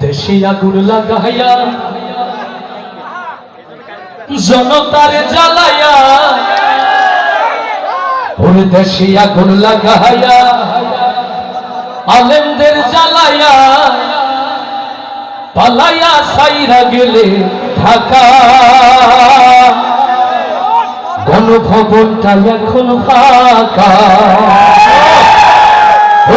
দেশি আগুন লাগাইয়া জনতার জ্বালাইয়া ওর দেশি আগুন লাগাইয়া আলেমদের জ্বালাইয়া পালাইয়া সাইরা গেলে ঢাকা। গণভবনটা এখন ফাঁকা। ও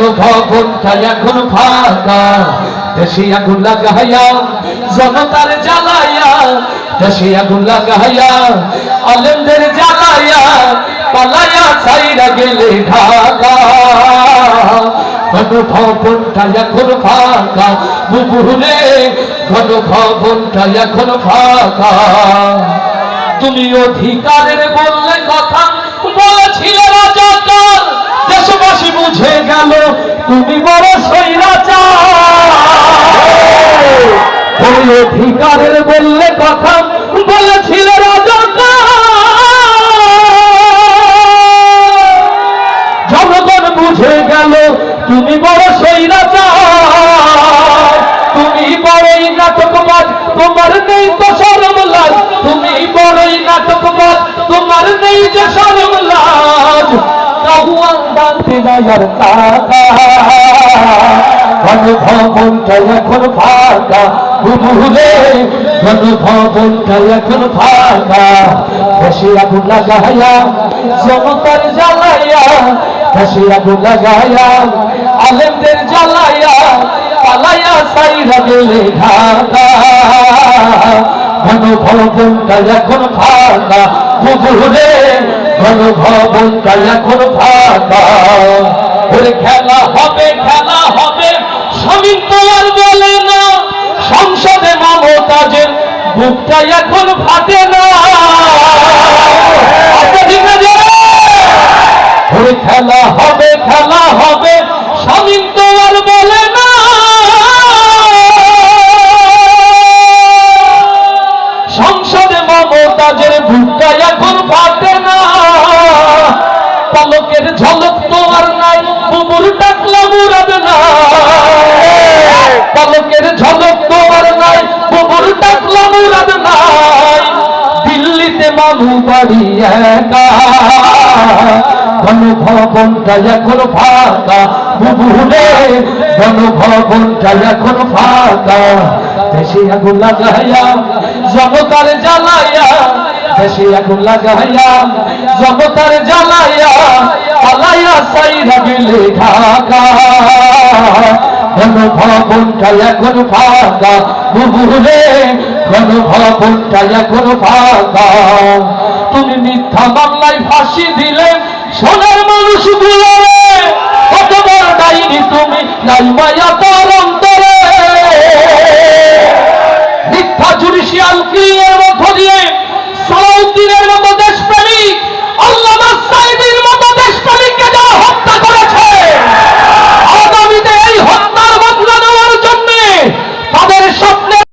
গণভবনটা এখন ফাঁকা। দেশিয়া গুল্লা গাহাইয়া জনতার জ্বালাইয়া, দেশিয়া গুল্লা গাহাইয়া আলেমদের জ্বালাইয়া, পালাইয়া ছাইরা গেলে ঢাকা। গণভবনটা এখন ফাঁকা বুবুরে গণভবনটা এখন ফাঁকা। তুমি অধিকারের বললে কথা, বলেছিলে রাজাকার। দেশবাসী বুঝে গেল, তুমি বড় সৈরাচার ওই অধিকারের বললে কথা, বলেছিল জনগণ বুঝে গেল, তুমি বড় সৈরাচার তুমি বড়ই নাটকবাজ তোমার নেই তো সরম লাজ তুমি বড়ই দায়ার টাকা গণভবনটা এখন ফাঁকা। বুবুরে গণভবনটা এখন ফাঁকা। দেশে আগুন লাগাইয়া, জনতার জ্বালাইয়া দেশে আগুন লাগাইয়া, আলেমদের জ্বালাইয়া, পালাইয়া সাইরা গেলে ঢাকা। গণভবনটা এখন ফাঁকা। বুবুরে গণভবনটা এখন ফাঁকা। ওরে খেলা হবে খেলা হবে। স্বামীন তো আর বলে না, সংসদে মমতাজের বুকটা এখন ফাটে না। একা গণভবনটা এখন ফাঁকা বুবুরে গণভবনটা এখন ফাঁকা। দেশে আগুন লাগাইয়া, জগতার জ্বালাইয়া। দেশে আগুন লাগাইয়া, জগতার জ্বালাইয়া, পালাইয়া সাইরা গেলে ঢাকা। গণভবনটা এখন ফাঁকা বুবুরে গণভবনটা এখন ফাঁকা। তুমি মিথ্যা মামলায় ফাঁসি দিলে সোনার মানুষগুলো কত বড় ডাইনি তুমি নাই মায়া তো